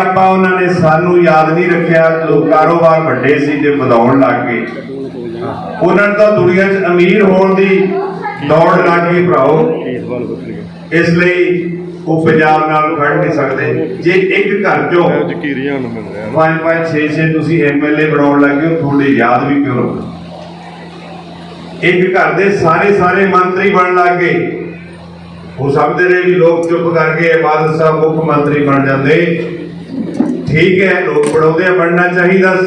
ਆਪਾਂ ਉਹਨਾਂ ਨੇ ਸਾਨੂੰ ਯਾਦ ਨਹੀਂ ਰੱਖਿਆ ਜਦੋਂ ਕਾਰੋਬਾਰ ਵੱਡੇ ਸੀ ਤੇ ਵਧਾਉਣ ਲੱਗ ਗਏ। ਉਹਨਾਂ ਨੂੰ ਤਾਂ ਦੁਨੀਆ 'ਚ ਅਮੀਰ ਹੋਣ ਦੀ ਦੌੜ ਲੱਗ ਗਈ ਭਰਾਓ। ਇਸ ਲਈ ਉਹ ਪੰਜਾਬ ਨਾਲ ਖੜ ਨਹੀਂ ਸਕਦੇ। ਜੇ ਇੱਕ ਘਰ ਚੋਂ ਜ਼ਕੀਰੀਆਂ ਨੂੰ ਮਿਲ ਰਿਹਾ। ਪੰਜ ਪੰਜ 6 6 ਤੁਸੀਂ ਐਮਐਲਏ ਬਣਾਉਣ ਲੱਗੇ ਹੋ ਤੁਹਾਡੇ ਯਾਦ ਵੀ ਕਿਉਂ ਇੱਕ ਘਰ ਦੇ ਸਾਰੇ ਸਾਰੇ ਮੰਤਰੀ ਬਣਨ ਲੱਗ ਗਏ। ਹੋ ਸਕਦੇ ਨੇ ਵੀ ਲੋਕ ਚੁੱਪ ਕਰਕੇ ਬਾਦਲ ਸਾਹਿਬ ਮੁੱਖ ਮੰਤਰੀ ਬਣ ਜਾਂਦੇ। ਠੀਕ ਹੈ, ਲੋਕ ਬਣਾਉਂਦੇ ਆ ਬਣਨਾ ਚਾਹੀਦਾ ਸੀ।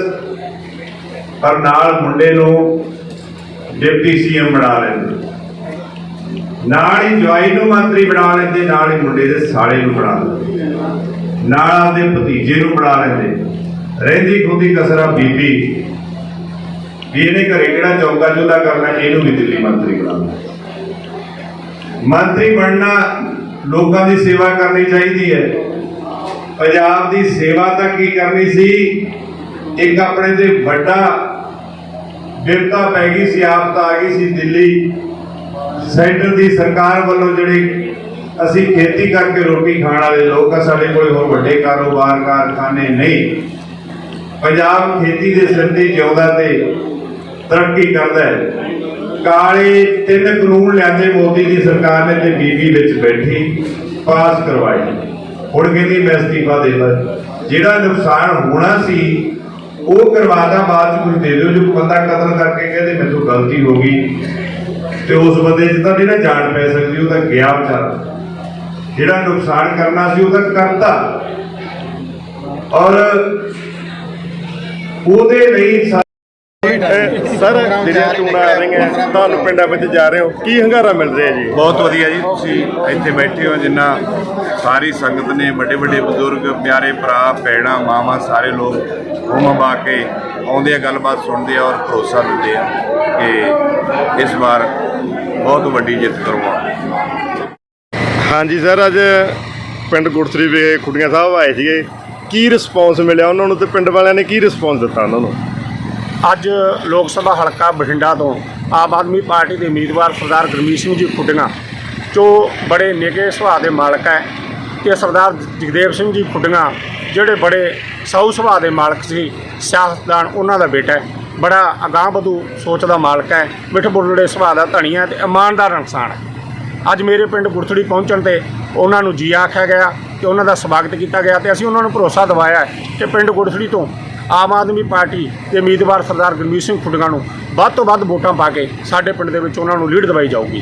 ਪਰ ਨਾਲ ਮੁੰਡੇ ਨੂੰ ਡਿਪਟੀ ਸੀਐਮ ਬਣਾ ਲੈਂਦੇ। ਨਾਲ ਹੀ ਜਵਾਈ ਨੂੰ ਮੰਤਰੀ ਬਣਾ ਲੈਂਦੇ, ਨਾਲ ਹੀ ਮੁੰਡੇ ਦੇ ਸਾਲੇ ਨੂੰ ਬਣਾ ਲੈਂਦੇ। ਨਾਲ ਆਪਦੇ ਭਤੀਜੇ ਨੂੰ ਬਣਾ ਲੈਂਦੇ। ਰਹਿੰਦੀ ਖੁੰਦੀ ਕਸਰਾ ਬੀਬੀ। ਵੀ ਇਹਨੇ ਘਰੇ ਕਿਹੜਾ ਚੌਕਾ ਚੁੱਲਾ ਕਰਨਾ, ਇਹਨੂੰ ਵੀ ਦਿੱਲੀ ਮੰਤਰੀ ਬਣਾ ਲੈਂਦੇ। ਮੰਤਰੀ ਬਣਨਾ ਲੋਕਾਂ ਦੀ ਸੇਵਾ ਕਰਨੀ ਚਾਹੀਦੀ ਹੈ। ਪੰਜਾਬ ਦੀ ਸੇਵਾ ਤਾਂ ਕੀ ਕਰਨੀ ਸੀ? ਇੱਕ ਆਪਣੇ ਤੇ ਵੱਡਾ ਬਿਰਤਾ ਪੈ ਗਈ ਸੀ ਆਫਤ ਆ ਗਈ ਸੀ ਦਿੱਲੀ। ਸੈਂਟਰ ਦੀ ਸਰਕਾਰ ਵੱਲੋਂ ਜਿਹੜੇ ਅਸੀਂ ਖੇਤੀ ਕਰਕੇ ਰੋਟੀ ਖਾਣ ਵਾਲੇ ਲੋਕ ਆ, ਸਾਡੇ ਕੋਲ ਹੋਰ ਵੱਡੇ ਕਾਰੋਬਾਰ, ਕਾਰਖਾਨੇ ਨਹੀਂ। ਪੰਜਾਬ ਖੇਤੀ ਦੇ ਸਿਰ ਤੇ ਜਿਉਂਦਾ ਤੇ ਤਰੱਕੀ ਕਰਦਾ ਹੈ। ਕਾਲੇ ਤਿੰਨ ਕਾਨੂੰਨ ਲਿਆਂਦੇ ਮੋਦੀ ਦੀ ਸਰਕਾਰ ਨੇ ਤੇ ਬੀਬੀ ਵਿੱਚ ਬੈਠੀ, ਪਾਸ ਕਰਵਾਏ ਹੁਣ ਕਹਿੰਦੀ ਮੈਂ ਅਸਤੀਫਾ ਦੇਦਾ ਜਿਹੜਾ ਨੁਕਸਾਨ ਹੋਣਾ ਸੀ, ਉਹ ਕਰਵਾਦਾ ਬਾਅਦ ਕੁਝ ਦੇ ਦਿਓ। ਜੋ ਬੰਦਾ ਕਤਲ ਕਰਕੇ ਕਹਿੰਦੇ ਮੈਥੋਂ ਗਲਤੀ ਹੋ ਗਈ, ਤੇ ਉਸ ਬੰਦੇ 'ਚ ਤਾਂ ਨਹੀਂ ਨਾ ਜਾਨ ਪੈ ਸਕਦੀ, ਉਹ ਤਾਂ ਗਿਆ ਵਿਚਾਰਾ। ਜਿਹੜਾ ਨੁਕਸਾਨ ਕਰਨਾ ਸੀ, ਉਹ ਤਾਂ ਕਰਤਾ। ਔਰ ਉਹਦੇ ਲਈ ਸਰ ਜਿਹੜੀਆਂ ਚੋਣਾਂ ਆ ਰਹੀਆਂ ਤੁਹਾਨੂੰ ਪਿੰਡਾਂ ਵਿੱਚ ਜਾ ਰਹੇ ਹੋ ਕੀ ਹੰਗਾਰਾ ਮਿਲ ਰਿਹਾ ਜੀ? ਬਹੁਤ ਵਧੀਆ ਜੀ ਤੁਸੀਂ ਇੱਥੇ ਬੈਠੇ ਹੋ ਜਿੰਨਾ ਸਾਰੀ ਸੰਗਤ ਨੇ ਵੱਡੇ ਵੱਡੇ ਬਜ਼ੁਰਗ ਪਿਆਰੇ ਭਰਾ ਭੈਣਾਂ ਮਾਵਾਂ ਸਾਰੇ ਲੋਕ ਹੁਮ ਪਾ ਕੇ ਆਉਂਦੇ ਆ ਗੱਲਬਾਤ ਸੁਣਦੇ ਆ ਔਰ ਭਰੋਸਾ ਦਿੰਦੇ ਆ ਕਿ ਇਸ ਵਾਰ ਬਹੁਤ ਵੱਡੀ ਜਿੱਤ ਕਰਵਾਉਣਾ ਹਾਂਜੀ ਸਰ ਅੱਜ ਪਿੰਡ ਗੁਰਸਰੀ ਵਿਖੇ ਖੁੱਡੀਆਂ ਸਾਹਿਬ ਆਏ ਸੀਗੇ। ਕੀ ਰਿਸਪੌਂਸ ਮਿਲਿਆ ਉਹਨਾਂ ਨੂੰ ਤੇ ਪਿੰਡ ਵਾਲਿਆਂ ਨੇ ਕੀ ਰਿਸਪੌਂਸ ਦਿੱਤਾ ਉਹਨਾਂ ਨੂੰ? ਅੱਜ ਲੋਕ ਸਭਾ ਹਲਕਾ ਬਠਿੰਡਾ ਤੋਂ ਆਮ ਆਦਮੀ ਪਾਰਟੀ ਦੇ ਉਮੀਦਵਾਰ ਸਰਦਾਰ ਗੁਰਮੀਤ ਸਿੰਘ ਜੀ ਖੁੱਡੀਆਂ, ਜੋ ਬੜੇ ਨੇਗੇ ਸੁਭਾਅ ਦੇ ਮਾਲਕ ਹੈ ਤੇ ਸਰਦਾਰ ਜਗਦੇਵ ਸਿੰਘ ਜੀ ਖੁੱਡੀਆਂ, ਜਿਹੜੇ ਬੜੇ ਸਾਊ ਸੁਭਾਅ ਦੇ ਮਾਲਕ ਸੀ, ਸਿਆਸਤਦਾਨ ਉਹਨਾਂ ਦਾ ਬੇਟਾ ਹੈ, ਬੜਾ ਅਗਾਂਹ ਵਧੂ ਸੋਚ ਦਾ ਮਾਲਕ ਹੈ ਮਿੱਠ ਬੁੱਲੜੇ ਸੁਭਾਅ ਦਾ ਧਣੀ ਹੈ ਤੇ ਇਮਾਨਦਾਰ ਇਨਸਾਨ ਹੈ। ਅੱਜ ਮੇਰੇ ਪਿੰਡ ਗੁਰਥੜੀ ਪਹੁੰਚਣ ਤੇ ਉਹਨਾਂ ਨੂੰ ਜੀ ਆਖਿਆ ਗਿਆ ਤੇ ਉਹਨਾਂ ਦਾ ਸਵਾਗਤ ਕੀਤਾ ਗਿਆ ਤੇ ਅਸੀਂ ਉਹਨਾਂ ਨੂੰ ਭਰੋਸਾ ਦਿਵਾਇਆ ਕਿ ਪਿੰਡ ਗੁਰਥੜੀ ਤੋਂ ਆਮ ਆਦਮੀ ਪਾਰਟੀ ਦੇ ਉਮੀਦਵਾਰ ਸਰਦਾਰ ਗੁਰਮੀਤ ਸਿੰਘ ਖੁੱਡਗਾ ਨੂੰ ਵੱਧ ਤੋਂ ਵੱਧ ਵੋਟਾਂ ਪਾ ਕੇ ਸਾਡੇ ਪਿੰਡ ਦੇ ਵਿੱਚ ਉਹਨਾਂ ਨੂੰ ਲੀਡ ਦਿਵਾਈ ਜਾਊਗੀ।